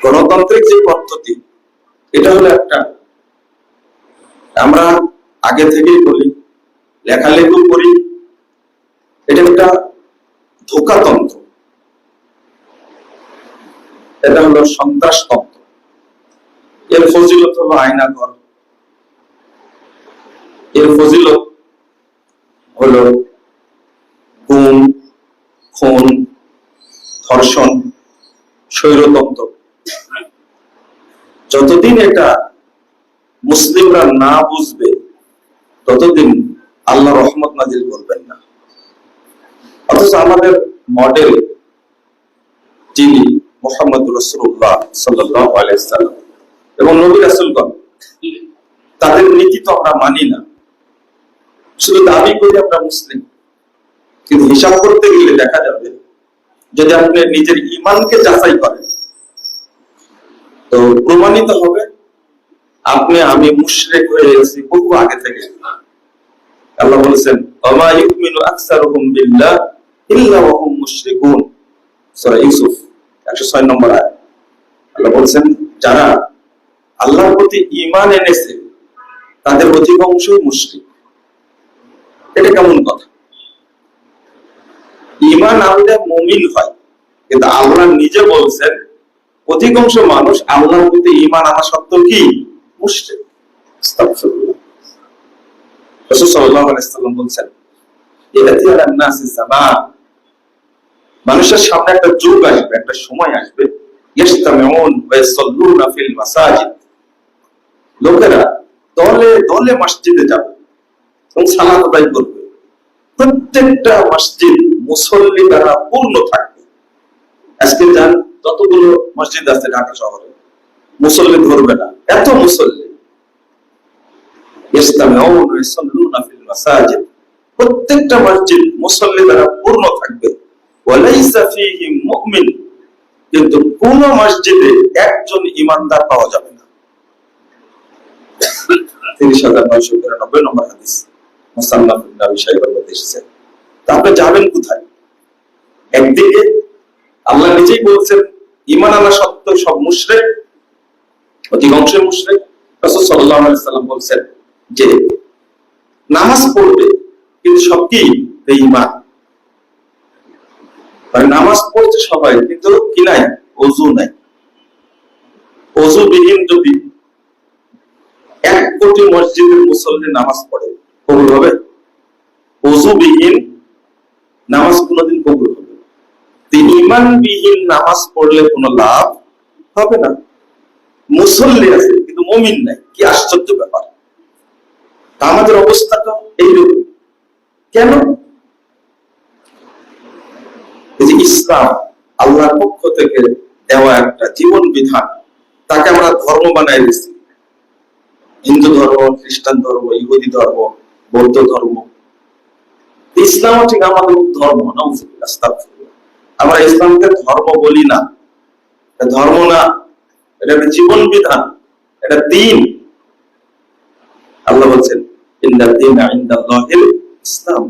গণতান্ত্রিক যে পদ্ধতি, এটা হলো একটা। আমরা আগে থেকেই বলি, লেখালেখি করি, এটা একটা ধোকাতন্ত্র। এটা হলো সন্ত্রাসতন্ত্র। এর ফজিলত হলো আয়নাঘর এর ফজিলত হলো গুম, খুন, ধর্ষণ, স্বৈরতন্ত্র। যতদিন এটা মুসলিমরা না বুঝবে, ততদিন আল্লাহ রহমত নাজিল করবেন না। অথচ আমাদের মডেল যিনি মোহাম্মদ রসুল্লাহ সাল্লাহ আলাইসাল্লাম এবং নবী রাসুলগণ, তাদের নীতি তো আমরা মানি না। শুধু দাবি করি আমরা মুসলিম। কিন্তু হিসাব করতে গেলে দেখা যাবে, যদি আপনি নিজের ইমানকে যাচাই করেন তো প্রমাণিত হবে। আপনি, আমি মুশরিক হয়ে গেছি বহু আগে থেকে। আল্লাহ বলেছেন, ওমা ইউমিনু আকসারুহুম বিল্লাহ ইল্লা মুশরিকুন। সূরা ইউসুফ 106 নম্বর আয়াত। আল্লাহ বলেছেন, যারা আল্লাহর প্রতি ঈমান এনেছে, তাদের অধিকাংশই মুশরিক। এটা কেমন কথা? ঈমান আনলে মুমিন হয়, কিন্তু আল্লাহ নিজে বলছেন অধিকাংশ মানুষ আল্লাহর প্রতি ঈমান আনা সত্ত্বেও কি? মানুষের সামনে একটা যুগ আসবে, একটা সময় আসবে। লোকেরা দলে দলে মসজিদে যাবে এবং সালাত আদায় করবে। প্রত্যেকটা মসজিদ মুসল্লি দ্বারা পূর্ণ থাকবে। আজকে যান যতগুলো মসজিদ আছে ঢাকা শহরে, মুসল্লি ধরবে না। এত মুসল্লি। প্রত্যেকটা মসজিদ মুসল্লি দ্বারা পূর্ণ থাকবে। কিন্তু কোন মসজিদে একজন ইমানদার পাওয়া যাবে না। তিরিশ হাজার নয়শো বিরানব্বই নম্বর হাদিস। মুসান্নাফ ইবনে আবি শাইবার মধ্যে এসেছে। তা আপনি যাবেন কোথায়? একদিকে আল্লাহ নিজেই বলছেন ইমান আনা সত্ত্বেও সব মুশরিক অধিকাংশ মুশরিক, রাসূল সাল্লাল্লাহু আলাইহি সাল্লাম বলছেন যে, নামাজ পড়বে, কিন্তু সব কি? বেঈমান। মানে নামাজ পড়ছে সবাই, কিন্তু কি নাই? অজু নাই। অজুবিহীন যদি এক কোটি মসজিদের মুসল্লি নামাজ পড়ে, কবুল হবে? অজুবিহীন নামাজ কোনোদিন কবুল ইমানবিহীন নামাজ পড়লে কোনো লাভ হবে না। মুসল্লি আছে, কিন্তু মমিন নাই। কি আশ্চর্য ব্যাপার। তা আমাদের অবস্থাটা এইরকম। কেন? ইসলাম আল্লাহর পক্ষ থেকে দেওয়া একটা জীবন বিধান, তাকে আমরা ধর্ম বানাই দিচ্ছি হিন্দু ধর্ম, খ্রিস্টান ধর্ম, ইহুদি ধর্ম, বৌদ্ধ ধর্ম। ইসলাম ঠিক আমাদের ধর্ম আস্তাগফিরুল্লাহ। আমরা ইসলামকে ধর্ম বলি না। ধর্ম না, এটা একটা জীবন বিধান, এটা দিন। আল্লাহ বলছেন ইসলাম।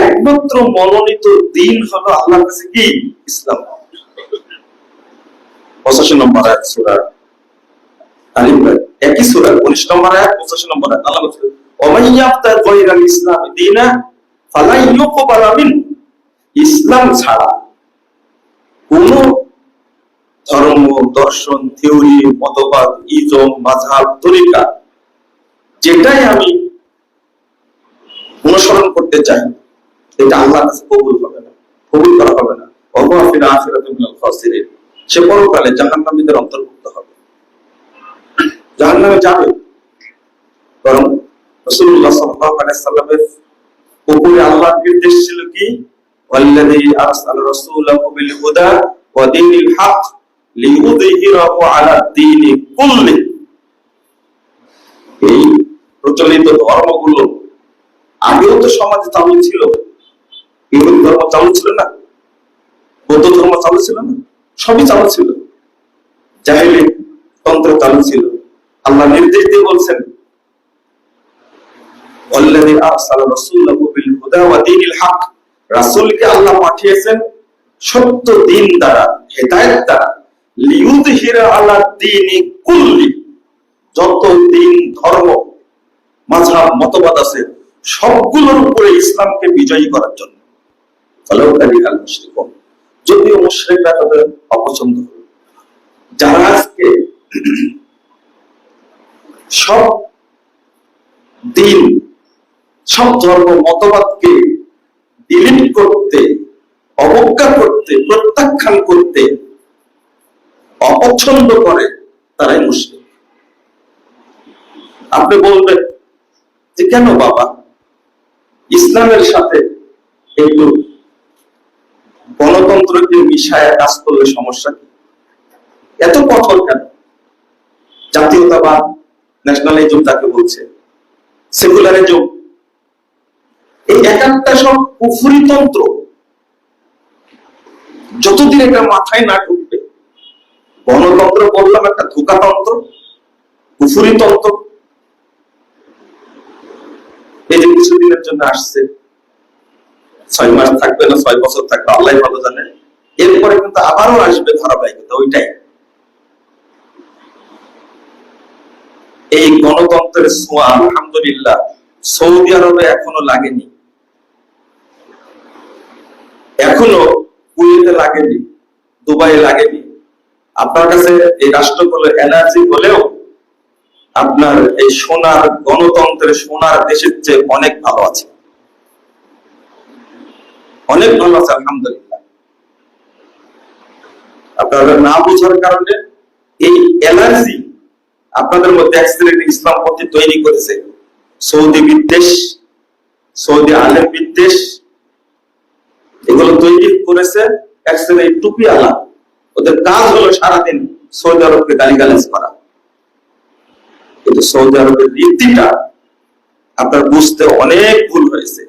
একমাত্র মনোনীত দিন হলো আল্লাহর কাছে কি? ইসলাম। পঁচাশি নম্বর আয়াত, সূরা একই সূরা, উনিশ নম্বর আয়াত, পঁচাশি নম্বর আয়াত। আল্লাহ বলছেন ওমান ইয়াবতা ইসলাম দীনা ইসলাম ছাড়া কোন ধর্ম, দর্শন থিওরি মতবাদ, ইজম, মাযহাব, তরিকা যেটাই আমি অনুসরণ করতে চাই, এটা আল্লাহর কাছে কবুল হবে না, কবুল করা হবে না। ফিল আখিরাতি মিনাল সে পরকালে জাহান্নামীদের অন্তর্ভুক্ত হবে। জাহান্নামে যাবে। বরং রাসূলুল্লাহ সাল্লাল্লাহু আলাইহি সাল্লামের উপরে আল্লাহর নির্দেশ ছিল কি ওয়াল্লাযী আরসালা রাসূলাহু বিল হুদা ওয়া দীনিল হক লিইউযহিরাহু আলা দীনি কুল্লি এই প্রচলিত ধর্মগুলো আগেও তো সমাজে চালু ছিল ইহুদি ধর্ম চালু ছিল না বৌদ্ধ ধর্ম চালু ছিল না সবই চালু ছিল জাহেলি তন্ত্র চালু ছিল আল্লাহ নির্দেশ দিয়ে বলছেন والذي ارسل رسوله আল্লাহ পাঠিয়েছেন সত্য দিন দ্বারা দ্বারা। যত দিন ধর্ম মতবাদ আছে, সবগুলোর উপরে ইসলামকে বিজয়ী করার জন্য। যদিও মুশরিকরা তাদের অপছন্দ যারা আজকে সব দিন সব ধর্ম মতবাদকে ডিলিট করতে, অবজ্ঞা করতে, প্রত্যাখ্যান করতে অপছন্দ করে তারাই মুসলিম। আপনি বলবেন যে কেন বাবা? ইসলামের সাথে একটু গণতন্ত্রকে মিশায় কাজ করলে সমস্যা কি? এত কঠোর কেন? জাতীয়তাবাদ ন্যাশনালিজম তাকে বলছে সেকুলারিজম এই এক একটা সব কুফুরি তন্ত্র যতদিন এটা মাথায় না ঢুকবে, গণতন্ত্র বললাম একটা ধোকাতন্ত্র কুফুরি তন্ত্র। এই যে কিছুদিনের জন্য আসছে, ছয় মাস থাকবে না, ছয় বছর থাকবে, আল্লাহ ভালো জানেন এরপরে কিন্তু আবারও আসবে ধারাবাহিকতা, ওইটাই। এই গণতন্ত্রের ছোঁয়া, আলহামদুলিল্লাহ, সৌদি আরবে এখনও লাগেনি। এখনও কুয়েতে লাগেনি, দুবাইয়ে লাগেনি। আপনার কাছে এই রাষ্ট্রগুলো এনার্জি হলেও আপনার এই সোনার গণতন্ত্রের, সোনার দেশের চেয়ে অনেক ভালো আছে। অনেক ভালো আছে, আলহামদুলিল্লাহ। আপনারা না বোঝার কারণে এই এনার্জি আপনাদের মধ্যে শ্রেণির ইসলাম পথে তৈরি করেছে। সৌদি বিদ্বেষ, সৌদি আলেম বিদ্বেষ এগুলো তৈরি করেছে এক শ্রেণির টুপি আলা। ওদের কাজ হলো সারাদিন সৌদি আরবকে গালিগালাজ করা। কিন্তু সৌদি আরবের রীতিটা আপনার বুঝতে অনেক ভুল হয়েছে।